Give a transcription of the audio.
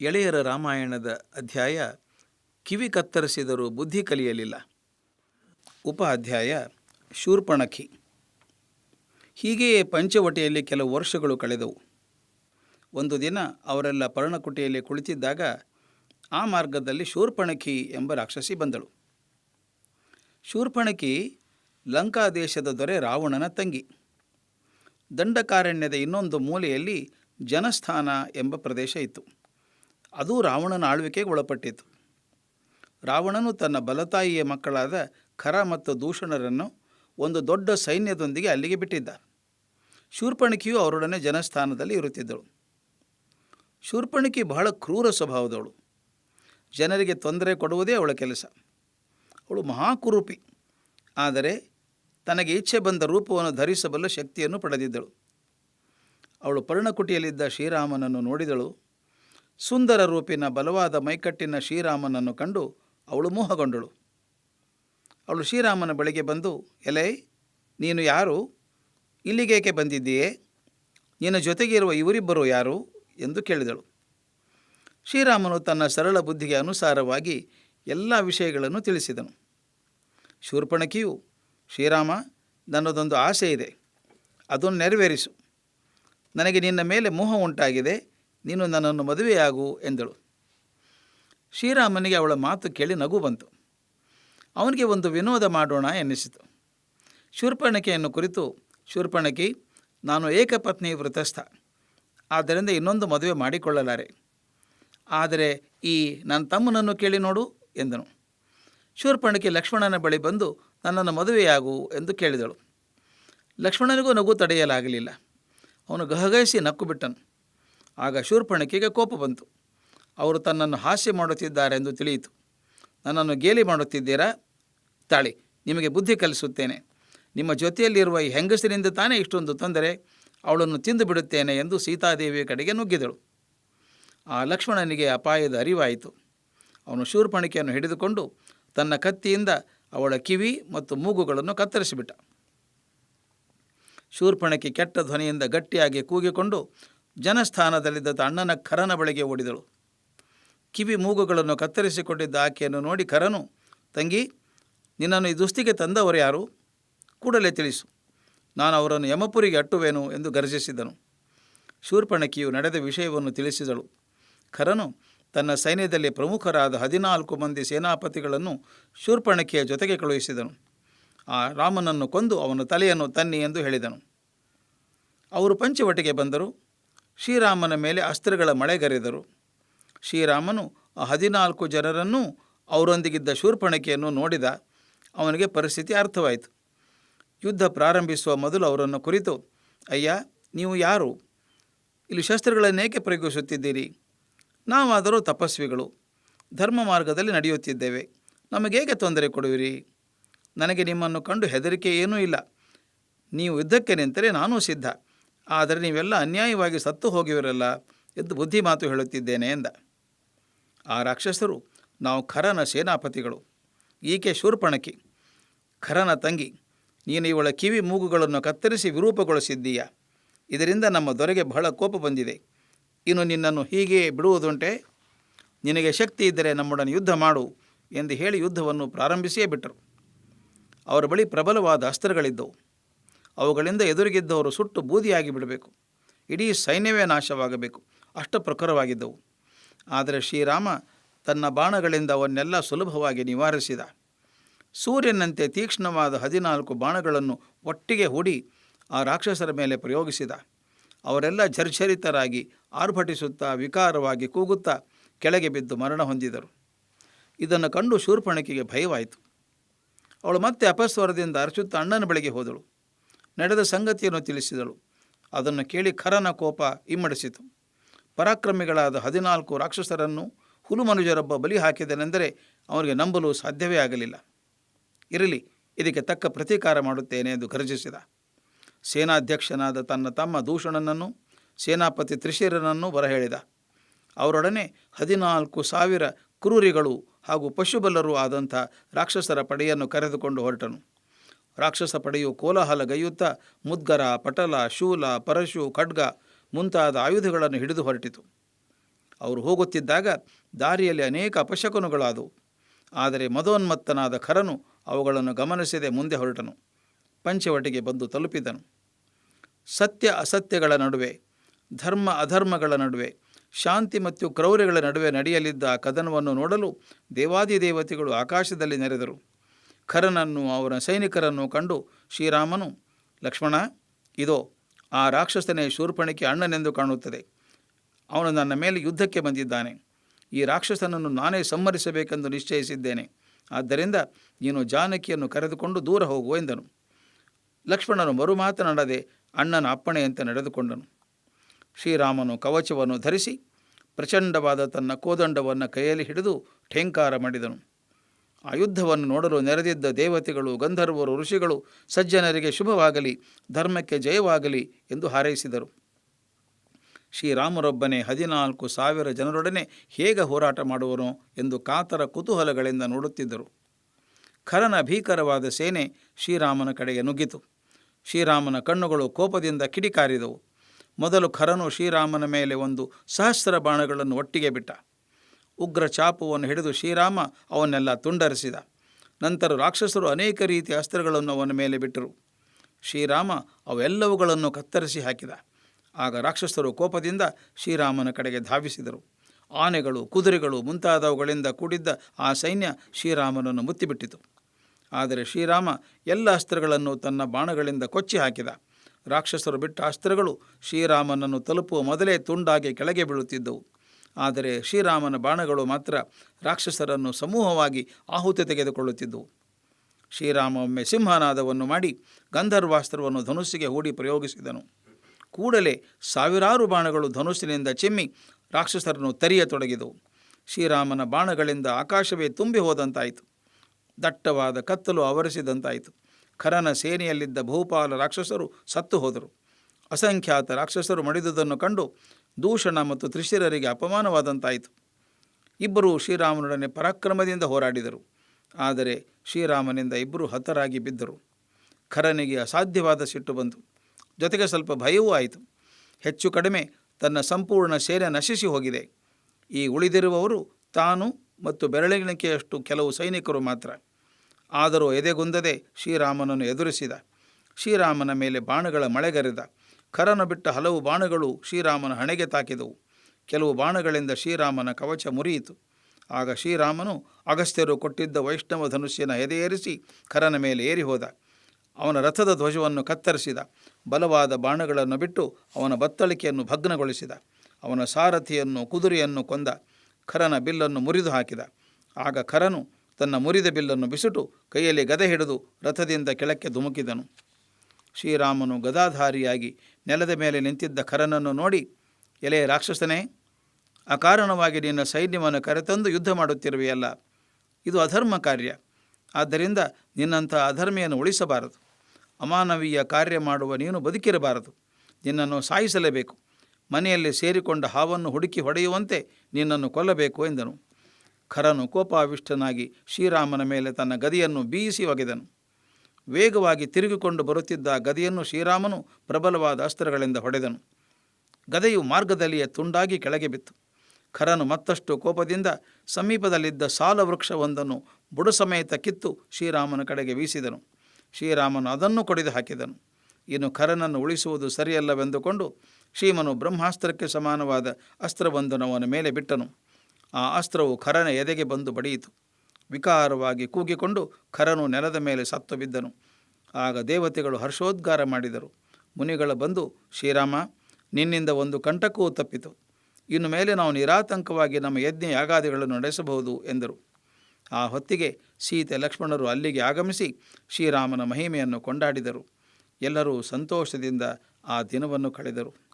ಎಳೆಯರ ರಾಮಾಯಣದ ಅಧ್ಯಾಯ ಕಿವಿ ಕತ್ತರಿಸಿದರೂ ಬುದ್ಧಿ ಕಲಿಯಲಿಲ್ಲ. ಉಪ ಅಧ್ಯಾಯ ಶೂರ್ಪಣಖಿ. ಹೀಗೆಯೇ ಪಂಚವಟಿಯಲ್ಲಿ ಕೆಲವು ವರ್ಷಗಳು ಕಳೆದವು. ಒಂದು ದಿನ ಅವರೆಲ್ಲ ಪರ್ಣಕುಟಿಯಲ್ಲಿ ಕುಳಿತಿದ್ದಾಗ ಆ ಮಾರ್ಗದಲ್ಲಿ ಶೂರ್ಪಣಖಿ ಎಂಬ ರಾಕ್ಷಸಿ ಬಂದಳು. ಶೂರ್ಪಣಖಿ ಲಂಕಾ ದೇಶದ ದೊರೆ ರಾವಣನ ತಂಗಿ. ದಂಡಕಾರಣ್ಯದ ಇನ್ನೊಂದು ಮೂಲೆಯಲ್ಲಿ ಜನಸ್ಥಾನ ಎಂಬ ಪ್ರದೇಶ ಇತ್ತು. ಅದು ರಾವಣನ ಆಳ್ವಿಕೆಗೆ ಒಳಪಟ್ಟಿತು. ರಾವಣನು ತನ್ನ ಬಲತಾಯಿಯ ಮಕ್ಕಳಾದ ಖರ ಮತ್ತು ದೂಷಣರನ್ನು ಒಂದು ದೊಡ್ಡ ಸೈನ್ಯದೊಂದಿಗೆ ಅಲ್ಲಿಗೆ ಬಿಟ್ಟಿದ್ದ. ಶೂರ್ಪಣಕಿಯು ಅವರೊಡನೆ ಜನಸ್ಥಾನದಲ್ಲಿ ಇರುತ್ತಿದ್ದಳು. ಶೂರ್ಪಣಕಿ ಬಹಳ ಕ್ರೂರ ಸ್ವಭಾವದವಳು. ಜನರಿಗೆ ತೊಂದರೆ ಕೊಡುವುದೇ ಅವಳ ಕೆಲಸ. ಅವಳು ಮಹಾಕುರೂಪಿ. ಆದರೆ ತನಗೆ ಇಚ್ಛೆ ಬಂದ ರೂಪವನ್ನು ಧರಿಸಬಲ್ಲ ಶಕ್ತಿಯನ್ನು ಪಡೆದಿದ್ದಳು. ಅವಳು ಪರ್ಣಕುಟಿಯಲ್ಲಿದ್ದ ಶ್ರೀರಾಮನನ್ನು ನೋಡಿದಳು. ಸುಂದರ ರೂಪಿನ ಬಲವಾದ ಮೈಕಟ್ಟಿನ ಶ್ರೀರಾಮನನ್ನು ಕಂಡು ಅವಳು ಮೋಹಗೊಂಡಳು. ಅವಳು ಶ್ರೀರಾಮನ ಬಳಿಗೆ ಬಂದು, ಎಲೆ, ನೀನು ಯಾರು? ಇಲ್ಲಿಗೇಕೆ ಬಂದಿದ್ದೀಯೇ? ನಿನ್ನ ಜೊತೆಗಿರುವ ಇವರಿಬ್ಬರು ಯಾರು? ಎಂದು ಕೇಳಿದಳು. ಶ್ರೀರಾಮನು ತನ್ನ ಸರಳ ಬುದ್ಧಿಗೆ ಅನುಸಾರವಾಗಿ ಎಲ್ಲ ವಿಷಯಗಳನ್ನು ತಿಳಿಸಿದನು. ಶೂರ್ಪಣಕಿಯು, ಶ್ರೀರಾಮ, ನನ್ನದೊಂದು ಆಸೆ ಇದೆ ಅದನ್ನು ನೆರವೇರಿಸು. ನನಗೆ ನಿನ್ನ ಮೇಲೆ ಮೋಹ ಉಂಟಾಗಿದೆ. ನೀನು ನನ್ನನ್ನು ಮದುವೆಯಾಗು ಎಂದಳು. ಶ್ರೀರಾಮನಿಗೆ ಅವಳ ಮಾತು ಕೇಳಿ ನಗು ಬಂತು. ಅವನಿಗೆ ಒಂದು ವಿನೋದ ಮಾಡೋಣ ಎನ್ನಿಸಿತು. ಶೂರ್ಪಣಕೆಯನ್ನು ಕುರಿತು, ಶೂರ್ಪಣಕಿ, ನಾನು ಏಕಪತ್ನಿ ವೃತಸ್ಥ. ಆದ್ದರಿಂದ ಇನ್ನೊಂದು ಮದುವೆ ಮಾಡಿಕೊಳ್ಳಲಾರೆ. ಆದರೆ ಈ ನನ್ನ ತಮ್ಮನನ್ನು ಕೇಳಿ ನೋಡು ಎಂದನು. ಶೂರ್ಪಣಕಿ ಲಕ್ಷ್ಮಣನ ಬಳಿ ಬಂದು, ನನ್ನನ್ನು ಮದುವೆಯಾಗು ಎಂದು ಕೇಳಿದಳು. ಲಕ್ಷ್ಮಣನಿಗೂ ನಗು ತಡೆಯಲಾಗಲಿಲ್ಲ. ಅವನು ಗಹಗಹಿಸಿ ನಕ್ಕು ಬಿಟ್ಟನು. ಆಗ ಶೂರ್ಪಣಕಿಗೆ ಕೋಪ ಬಂತು. ಅವರು ತನ್ನನ್ನು ಹಾಸ್ಯ ಮಾಡುತ್ತಿದ್ದಾರೆ ಎಂದು ತಿಳಿಯಿತು. ನನ್ನನ್ನು ಗೇಲಿ ಮಾಡುತ್ತಿದ್ದೀರಾ? ತಾಳಿ, ನಿಮಗೆ ಬುದ್ಧಿ ಕಲಿಸುತ್ತೇನೆ. ನಿಮ್ಮ ಜೊತೆಯಲ್ಲಿರುವ ಈ ಹೆಂಗಸಿನಿಂದ ತಾನೇ ಇಷ್ಟೊಂದು ತೊಂದರೆ, ಅವಳನ್ನು ತಿಂದು ಬಿಡುತ್ತೇನೆ ಎಂದು ಸೀತಾದೇವಿಯ ಕಡೆಗೆ ನುಗ್ಗಿದಳು. ಆ ಲಕ್ಷ್ಮಣನಿಗೆ ಅಪಾಯದ ಅರಿವಾಯಿತು. ಅವನು ಶೂರ್ಪಣಿಕೆಯನ್ನು ಹಿಡಿದುಕೊಂಡು ತನ್ನ ಕತ್ತಿಯಿಂದ ಅವಳ ಕಿವಿ ಮತ್ತು ಮೂಗುಗಳನ್ನು ಕತ್ತರಿಸಿಬಿಟ್ಟ. ಶೂರ್ಪಣಕಿ ಕೆಟ್ಟ ಧ್ವನಿಯಿಂದ ಗಟ್ಟಿಯಾಗಿ ಕೂಗಿಕೊಂಡು ಜನಸ್ಥಾನದಲ್ಲಿದ್ದ ಅಣ್ಣನ ಖರನ ಬಳಿಗೆ ಓಡಿದಳು. ಕಿವಿ ಮೂಗುಗಳನ್ನು ಕತ್ತರಿಸಿಕೊಂಡಿದ್ದ ಆಕೆಯನ್ನು ನೋಡಿ ಖರನು, ತಂಗಿ, ನಿನ್ನನ್ನು ಈ ದುಸ್ತಿಗೆ ತಂದವರು ಯಾರು? ಕೂಡಲೇ ತಿಳಿಸು. ನಾನು ಅವರನ್ನು ಯಮಪುರಿಗೆ ಅಟ್ಟುವೆನು ಎಂದು ಗರ್ಜಿಸಿದನು. ಶೂರ್ಪಣಕಿಯು ನಡೆದ ವಿಷಯವನ್ನು ತಿಳಿಸಿದಳು. ಖರನು ತನ್ನ ಸೈನ್ಯದಲ್ಲಿ ಪ್ರಮುಖರಾದ ಹದಿನಾಲ್ಕು ಮಂದಿ ಸೇನಾಪತಿಗಳನ್ನು ಶೂರ್ಪಣಕಿಯ ಜೊತೆಗೆ ಕಳುಹಿಸಿದನು. ಆ ರಾಮನನ್ನು ಕೊಂದು ಅವನ ತಲೆಯನ್ನು ತನ್ನಿ ಎಂದು ಹೇಳಿದನು. ಅವರು ಪಂಚವಟಿಗೆ ಬಂದರು. ಶ್ರೀರಾಮನ ಮೇಲೆ ಅಸ್ತ್ರಗಳ ಮಳೆಗರೆದರು. ಶ್ರೀರಾಮನು ಆ ಹದಿನಾಲ್ಕು ಜನರನ್ನು ಅವರೊಂದಿಗಿದ್ದ ಶೂರ್ಪಣಿಕೆಯನ್ನು ನೋಡಿದ ಅವನಿಗೆ ಪರಿಸ್ಥಿತಿ ಅರ್ಥವಾಯಿತು. ಯುದ್ಧ ಪ್ರಾರಂಭಿಸುವ ಮೊದಲು ಅವರನ್ನು ಕುರಿತು, ಅಯ್ಯ, ನೀವು ಯಾರು? ಇಲ್ಲಿ ಶಸ್ತ್ರಗಳನ್ನೇಕೆ ಪ್ರಯೋಗಿಸುತ್ತಿದ್ದೀರಿ? ನಾವಾದರೂ ತಪಸ್ವಿಗಳು. ಧರ್ಮ ಮಾರ್ಗದಲ್ಲಿ ನಡೆಯುತ್ತಿದ್ದೇವೆ. ನಮಗೇಗೆ ತೊಂದರೆ ಕೊಡುವಿರಿ? ನನಗೆ ನಿಮ್ಮನ್ನು ಕಂಡು ಹೆದರಿಕೆ ಏನೂ ಇಲ್ಲ. ನೀವು ಯುದ್ಧಕ್ಕೆ ನಿಂತರೆ ನಾನೂ ಸಿದ್ಧ. ಆದರೆ ನೀವೆಲ್ಲ ಅನ್ಯಾಯವಾಗಿ ಸತ್ತು ಹೋಗಿವರಲ್ಲ ಎಂದು ಬುದ್ಧಿ ಮಾತು ಹೇಳುತ್ತಿದ್ದೇನೆ ಎಂದ. ಆ ರಾಕ್ಷಸರು, ನಾವು ಖರನ ಸೇನಾಪತಿಗಳು, ಈಕೆ ಶೂರ್ಪಣಕಿ, ಖರನ ತಂಗಿ, ನೀನು ಇವಳ ಕಿವಿ ಮೂಗುಗಳನ್ನು ಕತ್ತರಿಸಿ ವಿರೂಪಗೊಳಿಸಿದ್ದೀಯ? ಇದರಿಂದ ನಮ್ಮ ದೊರೆಗೆ ಬಹಳ ಕೋಪ ಬಂದಿದೆ. ಇನ್ನು ನಿನ್ನನ್ನು ಹೀಗೆ ಬಿಡುವುದುಂಟೆ? ನಿನಗೆ ಶಕ್ತಿ ಇದ್ದರೆ ನಮ್ಮೊಡನೆ ಯುದ್ಧ ಮಾಡು ಎಂದು ಹೇಳಿ ಯುದ್ಧವನ್ನು ಪ್ರಾರಂಭಿಸಿಯೇ ಬಿಟ್ಟರು. ಅವರ ಬಳಿ ಪ್ರಬಲವಾದ ಅಸ್ತ್ರಗಳಿದ್ದವು. ಅವುಗಳಿಂದ ಎದುರಿಗಿದ್ದವರು ಸುಟ್ಟು ಬೂದಿಯಾಗಿ ಬಿಡಬೇಕು. ಇಡೀ ಸೈನ್ಯವೇ ನಾಶವಾಗಬೇಕು. ಅಷ್ಟು ಪ್ರಖರವಾಗಿದ್ದವು. ಆದರೆ ಶ್ರೀರಾಮ ತನ್ನ ಬಾಣಗಳಿಂದ ಅವನ್ನೆಲ್ಲ ಸುಲಭವಾಗಿ ನಿವಾರಿಸಿದ. ಸೂರ್ಯನಂತೆ ತೀಕ್ಷ್ಣವಾದ ಹದಿನಾಲ್ಕು ಬಾಣಗಳನ್ನು ಒಟ್ಟಿಗೆ ಹೂಡಿ ಆ ರಾಕ್ಷಸರ ಮೇಲೆ ಪ್ರಯೋಗಿಸಿದ. ಅವರೆಲ್ಲ ಝರ್ಝರಿತರಾಗಿ ಆರ್ಭಟಿಸುತ್ತಾ ವಿಕಾರವಾಗಿ ಕೂಗುತ್ತಾ ಕೆಳಗೆ ಬಿದ್ದು ಮರಣ ಹೊಂದಿದರು. ಇದನ್ನು ಕಂಡು ಶೂರ್ಪಣಕಿಗೆ ಭಯವಾಯಿತು. ಅವಳು ಮತ್ತೆ ಅಪಸ್ವರದಿಂದ ಅರಚುತ್ತಾ ಅಣ್ಣನ ಬಳಿಗೆ ಹೋದಳು. ನಡೆದ ಸಂಗತಿಯನ್ನು ತಿಳಿಸಿದಳು. ಅದನ್ನು ಕೇಳಿ ಖರನ ಕೋಪ ಇಮ್ಮಡಿಸಿತು ಪರಾಕ್ರಮಿಗಳಾದ ಹದಿನಾಲ್ಕು ರಾಕ್ಷಸರನ್ನು ಹುಲುಮನುಜರೊಬ್ಬ ಬಲಿ ಹಾಕಿದನೆಂದರೆ ಅವನಿಗೆ ನಂಬಲು ಸಾಧ್ಯವೇ ಆಗಲಿಲ್ಲ. ಇರಲಿ, ಇದಕ್ಕೆ ತಕ್ಕ ಪ್ರತೀಕಾರ ಮಾಡುತ್ತೇನೆ ಎಂದು ಗರ್ಜಿಸಿದ ಸೇನಾಧ್ಯಕ್ಷನಾದ ತನ್ನ ತಮ್ಮ ದೂಷಣನನ್ನು, ಸೇನಾಪತಿ ತ್ರಿಶಿರನನ್ನು ಬರಹೇಳಿದ ಅವರೊಡನೆ ಹದಿನಾಲ್ಕು ಸಾವಿರ ಕ್ರೂರಿಗಳು ಹಾಗೂ ಪಶುಬಲ್ಲರೂ ಆದಂಥ ರಾಕ್ಷಸರ ಪಡೆಯನ್ನು ಕರೆದುಕೊಂಡು ಹೊರಟನು. ರಾಕ್ಷಸ ಪಡೆಯು ಕೋಲಾಹಲಗೈಯುತ್ತಾ ಮುದ್ಗರ, ಪಟಲ, ಶೂಲ, ಪರಶು, ಖಡ್ಗ ಮುಂತಾದ ಆಯುಧಗಳನ್ನು ಹಿಡಿದು ಹೊರಟಿತು. ಅವರು ಹೋಗುತ್ತಿದ್ದಾಗ ದಾರಿಯಲ್ಲಿ ಅನೇಕ ಅಪಶಕುನಗಳಾದವು ಆದರೆ ಮದೋನ್ಮತ್ತನಾದ ಖರನು ಅವುಗಳನ್ನು ಗಮನಿಸದೆ ಮುಂದೆ ಹೊರಟನು. ಪಂಚವಟಿಗೆ ಬಂದು ತಲುಪಿದನು. ಸತ್ಯ ಅಸತ್ಯಗಳ ನಡುವೆ, ಧರ್ಮ ಅಧರ್ಮಗಳ ನಡುವೆ, ಶಾಂತಿ ಮತ್ತು ಕ್ರೌರ್ಯಗಳ ನಡುವೆ ನಡೆಯಲಿದ್ದ ಕದನವನ್ನು ನೋಡಲು ದೇವಾದಿದೇವತೆಗಳು ಆಕಾಶದಲ್ಲಿ ನೆರೆದರು. ಖರನನ್ನು ಅವರ ಸೈನಿಕರನ್ನು ಕಂಡು ಶ್ರೀರಾಮನು, ಲಕ್ಷ್ಮಣ, ಇದೋ, ಆ ರಾಕ್ಷಸನೇ ಶೂರ್ಪಣಿಕೆ ಅಣ್ಣನೆಂದು ಕಾಣುತ್ತದೆ. ಅವನು ನನ್ನ ಮೇಲೆ ಯುದ್ಧಕ್ಕೆ ಬಂದಿದ್ದಾನೆ. ಈ ರಾಕ್ಷಸನನ್ನು ನಾನೇ ಸಂಹರಿಸಬೇಕೆಂದು ನಿಶ್ಚಯಿಸಿದ್ದೇನೆ. ಆದ್ದರಿಂದ ನೀನು ಜಾನಕಿಯನ್ನು ಕರೆದುಕೊಂಡು ದೂರ ಹೋಗು ಎಂದನು. ಲಕ್ಷ್ಮಣನು ಮರು ಮಾತನಾಡದೆ ಅಣ್ಣನ ಅಪ್ಪಣೆಯಂತೆ ನಡೆದುಕೊಂಡನು. ಶ್ರೀರಾಮನು ಕವಚವನ್ನು ಧರಿಸಿ ಪ್ರಚಂಡವಾದ ತನ್ನ ಕೋದಂಡವನ್ನು ಕೈಯಲ್ಲಿ ಹಿಡಿದು ಠೇಂಕಾರ ಮಾಡಿದನು. ಆ ಯುದ್ಧವನ್ನು ನೋಡಲು ನೆರೆದಿದ್ದ ದೇವತೆಗಳು, ಗಂಧರ್ವರು, ಋಷಿಗಳು ಸಜ್ಜನರಿಗೆ ಶುಭವಾಗಲಿ, ಧರ್ಮಕ್ಕೆ ಜಯವಾಗಲಿ ಎಂದು ಹಾರೈಸಿದರು. ಶ್ರೀರಾಮರೊಬ್ಬನೇ ಹದಿನಾಲ್ಕು ಸಾವಿರ ಜನರೊಡನೆ ಹೇಗೆ ಹೋರಾಟ ಮಾಡುವನು ಎಂದು ಕಾತರ ಕುತೂಹಲಗಳಿಂದ ನೋಡುತ್ತಿದ್ದರು. ಖರನ ಭೀಕರವಾದ ಸೇನೆ ಶ್ರೀರಾಮನ ಕಡೆಗೆ ನುಗ್ಗಿತು. ಶ್ರೀರಾಮನ ಕಣ್ಣುಗಳು ಕೋಪದಿಂದ ಕಿಡಿಕಾರಿದವು. ಮೊದಲು ಖರನು ಶ್ರೀರಾಮನ ಮೇಲೆ ಒಂದು ಸಹಸ್ರ ಬಾಣಗಳನ್ನು ಒಟ್ಟಿಗೆ ಬಿಟ್ಟ. ಉಗ್ರ ಚಾಪುವನ್ನು ಹಿಡಿದು ಶ್ರೀರಾಮ ಅವನ್ನೆಲ್ಲ ತುಂಡರಿಸಿದ. ನಂತರ ರಾಕ್ಷಸರು ಅನೇಕ ರೀತಿಯ ಅಸ್ತ್ರಗಳನ್ನು ಅವನ ಮೇಲೆ ಬಿಟ್ಟರು. ಶ್ರೀರಾಮ ಅವೆಲ್ಲವುಗಳನ್ನು ಕತ್ತರಿಸಿ ಹಾಕಿದ. ಆಗ ರಾಕ್ಷಸರು ಕೋಪದಿಂದ ಶ್ರೀರಾಮನ ಕಡೆಗೆ ಧಾವಿಸಿದರು. ಆನೆಗಳು, ಕುದುರೆಗಳು ಮುಂತಾದವುಗಳಿಂದ ಕೂಡಿದ್ದ ಆ ಸೈನ್ಯ ಶ್ರೀರಾಮನನ್ನು ಮುತ್ತಿಬಿಟ್ಟಿತು. ಆದರೆ ಶ್ರೀರಾಮ ಎಲ್ಲ ಅಸ್ತ್ರಗಳನ್ನು ತನ್ನ ಬಾಣಗಳಿಂದ ಕೊಚ್ಚಿ ಹಾಕಿದ. ರಾಕ್ಷಸರು ಬಿಟ್ಟ ಅಸ್ತ್ರಗಳು ಶ್ರೀರಾಮನನ್ನು ತಲುಪುವ ಮೊದಲೇ ತುಂಡಾಗಿ ಕೆಳಗೆ ಬೀಳುತ್ತಿದ್ದವು. ಆದರೆ ಶ್ರೀರಾಮನ ಬಾಣಗಳು ಮಾತ್ರ ರಾಕ್ಷಸರನ್ನು ಸಮೂಹವಾಗಿ ಆಹುತಿ ತೆಗೆದುಕೊಳ್ಳುತ್ತಿದ್ದವು ಶ್ರೀರಾಮ ಒಮ್ಮೆ ಸಿಂಹನಾದವನ್ನು ಮಾಡಿ ಗಂಧರ್ವಾಸ್ತ್ರವನ್ನು ಧನುಸ್ಸಿಗೆ ಹೂಡಿ ಪ್ರಯೋಗಿಸಿದನು. ಕೂಡಲೇ ಸಾವಿರಾರು ಬಾಣಗಳು ಧನುಸ್ಸಿನಿಂದ ಚಿಮ್ಮಿ ರಾಕ್ಷಸರನ್ನು ತರಿಯತೊಡಗಿದವು ಶ್ರೀರಾಮನ ಬಾಣಗಳಿಂದ ಆಕಾಶವೇ ತುಂಬಿ ಹೋದಂತಾಯಿತು. ದಟ್ಟವಾದ ಕತ್ತಲು ಆವರಿಸಿದಂತಾಯಿತು. ಖರನ ಸೇನೆಯಲ್ಲಿದ್ದ ಬಹುಪಾಲ ರಾಕ್ಷಸರು ಸತ್ತು ಹೋದರು. ಅಸಂಖ್ಯಾತ ರಾಕ್ಷಸರು ಮಡಿದುದನ್ನು ಕಂಡು ದೂಷಣ ಮತ್ತು ತ್ರಿಶಿರರಿಗೆ ಅಪಮಾನವಾದಂತಾಯಿತು. ಇಬ್ಬರು ಶ್ರೀರಾಮನೊಡನೆ ಪರಾಕ್ರಮದಿಂದ ಹೋರಾಡಿದರು. ಆದರೆ ಶ್ರೀರಾಮನಿಂದ ಇಬ್ಬರು ಹತರಾಗಿ ಬಿದ್ದರು. ಖರನಿಗೆ ಅಸಾಧ್ಯವಾದ ಸಿಟ್ಟು ಬಂತು. ಜೊತೆಗೆ ಸ್ವಲ್ಪ ಭಯವೂ ಆಯಿತು. ಹೆಚ್ಚು ಕಡಿಮೆ ತನ್ನ ಸಂಪೂರ್ಣ ಸೇನೆ ನಶಿಸಿ ಹೋಗಿದೆ. ಈ ಉಳಿದಿರುವವರು ತಾನು ಮತ್ತು ಬೆರಳಿಣಿಕೆಯಷ್ಟು ಕೆಲವು ಸೈನಿಕರು ಮಾತ್ರ. ಆದರೂ ಎದೆಗುಂದದೆ ಶ್ರೀರಾಮನನ್ನು ಎದುರಿಸಿದ. ಶ್ರೀರಾಮನ ಮೇಲೆ ಬಾಣಗಳ ಮಳೆಗರೆದ. ಖರನು ಬಿಟ್ಟ ಹಲವು ಬಾಣಗಳು ಶ್ರೀರಾಮನ ಹಣೆಗೆ ತಾಕಿದವು. ಕೆಲವು ಬಾಣಗಳಿಂದ ಶ್ರೀರಾಮನ ಕವಚ ಮುರಿಯಿತು. ಆಗ ಶ್ರೀರಾಮನು ಅಗಸ್ತ್ಯರು ಕೊಟ್ಟಿದ್ದ ವೈಷ್ಣವ ಧನುಷ್ಯನ ಎದೆಯೇರಿಸಿ ಖರನ ಮೇಲೆ ಏರಿ ಹೋದ. ಅವನ ರಥದ ಧ್ವಜವನ್ನು ಕತ್ತರಿಸಿದ. ಬಲವಾದ ಬಾಣಗಳನ್ನು ಬಿಟ್ಟು ಅವನ ಬತ್ತಳಿಕೆಯನ್ನು ಭಗ್ನಗೊಳಿಸಿದ. ಅವನ ಸಾರಥಿಯನ್ನು, ಕುದುರೆಯನ್ನು ಕೊಂದ. ಖರನ ಬಿಲ್ಲನ್ನು ಮುರಿದು ಹಾಕಿದ. ಆಗ ಖರನು ತನ್ನ ಮುರಿದ ಬಿಲ್ಲನ್ನು ಬಿಸಿಟು ಕೈಯಲ್ಲಿ ಗದೆ ಹಿಡಿದು ರಥದಿಂದ ಕೆಳಕ್ಕೆ ಧುಮುಕಿದನು. ಶ್ರೀರಾಮನು ಗದಾಧಾರಿಯಾಗಿ ನೆಲದ ಮೇಲೆ ನಿಂತಿದ್ದ ಖರನನ್ನು ನೋಡಿ, ಎಲೆ ರಾಕ್ಷಸನೇ, ಅಕಾರಣವಾಗಿ ನಿನ್ನ ಸೈನ್ಯವನ್ನು ಕರೆತಂದು ಯುದ್ಧ ಮಾಡುತ್ತಿರುವೆಯಲ್ಲ, ಇದು ಅಧರ್ಮ ಕಾರ್ಯ. ಆದ್ದರಿಂದ ನಿನ್ನಂಥ ಅಧರ್ಮಿಯನ್ನು ಉಳಿಸಬಾರದು. ಅಮಾನವೀಯ ಕಾರ್ಯ ಮಾಡುವ ನೀನು ಬದುಕಿರಬಾರದು. ನಿನ್ನನ್ನು ಸಾಯಿಸಲೇಬೇಕು. ಮನೆಯಲ್ಲಿ ಸೇರಿಕೊಂಡ ಹಾವನ್ನು ಹುಡುಕಿ ಹೊಡೆಯುವಂತೆ ನಿನ್ನನ್ನು ಕೊಲ್ಲಬೇಕು ಎಂದನು. ಖರನು ಕೋಪಾವಿಷ್ಟನಾಗಿ ಶ್ರೀರಾಮನ ಮೇಲೆ ತನ್ನ ಗದಿಯನ್ನು ಬೀಸಿ ಒಗೆದನು. ವೇಗವಾಗಿ ತಿರುಗಿಕೊಂಡು ಬರುತ್ತಿದ್ದ ಗದೆಯನ್ನು ಶ್ರೀರಾಮನು ಪ್ರಬಲವಾದ ಅಸ್ತ್ರಗಳಿಂದ ಹೊಡೆದನು. ಗದೆಯು ಮಾರ್ಗದಲ್ಲಿಯೇ ತುಂಡಾಗಿ ಕೆಳಗೆ ಬಿತ್ತು. ಖರನು ಮತ್ತಷ್ಟು ಕೋಪದಿಂದ ಸಮೀಪದಲ್ಲಿದ್ದ ಸಾಲ ವೃಕ್ಷವೊಂದನ್ನು ಬುಡ ಸಮೇತ ಕಿತ್ತು ಶ್ರೀರಾಮನ ಕಡೆಗೆ ವೀಸಿದನು. ಶ್ರೀರಾಮನು ಅದನ್ನು ಕೊಡಿದು ಹಾಕಿದನು. ಇನ್ನು ಖರನನ್ನು ಉಳಿಸುವುದು ಸರಿಯಲ್ಲವೆಂದುಕೊಂಡು ಶ್ರೀಮನು ಬ್ರಹ್ಮಾಸ್ತ್ರಕ್ಕೆ ಸಮಾನವಾದ ಅಸ್ತ್ರವೊಂದನ್ನು ಅವನ ಮೇಲೆ ಬಿಟ್ಟನು. ಆ ಅಸ್ತ್ರವು ಖರನ ಎದೆಗೆ ಬಂದು ಬಡಿಯಿತು. ವಿಕಾರವಾಗಿ ಕೂಗಿಕೊಂಡು ಖರನು ನೆಲದ ಮೇಲೆ ಸತ್ತು ಬಿದ್ದನು. ಆಗ ದೇವತೆಗಳು ಹರ್ಷೋದ್ಗಾರ ಮಾಡಿದರು. ಮುನಿಗಳ ಬಂದು, ಶ್ರೀರಾಮ, ನಿನ್ನಿಂದ ಒಂದು ಕಂಟಕವೂ ತಪ್ಪಿತು. ಇನ್ನು ಮೇಲೆ ನಾವು ನಿರಾತಂಕವಾಗಿ ನಮ್ಮ ಯಜ್ಞ ಯಾಗಾದಿಗಳನ್ನು ನಡೆಸಬಹುದು, ಎಂದರು. ಆ ಹೊತ್ತಿಗೆ ಸೀತೆ ಲಕ್ಷ್ಮಣರು ಅಲ್ಲಿಗೆ ಆಗಮಿಸಿ ಶ್ರೀರಾಮನ ಮಹಿಮೆಯನ್ನು ಕೊಂಡಾಡಿದರು. ಎಲ್ಲರೂ ಸಂತೋಷದಿಂದ ಆ ದಿನವನ್ನು ಕಳೆದರು.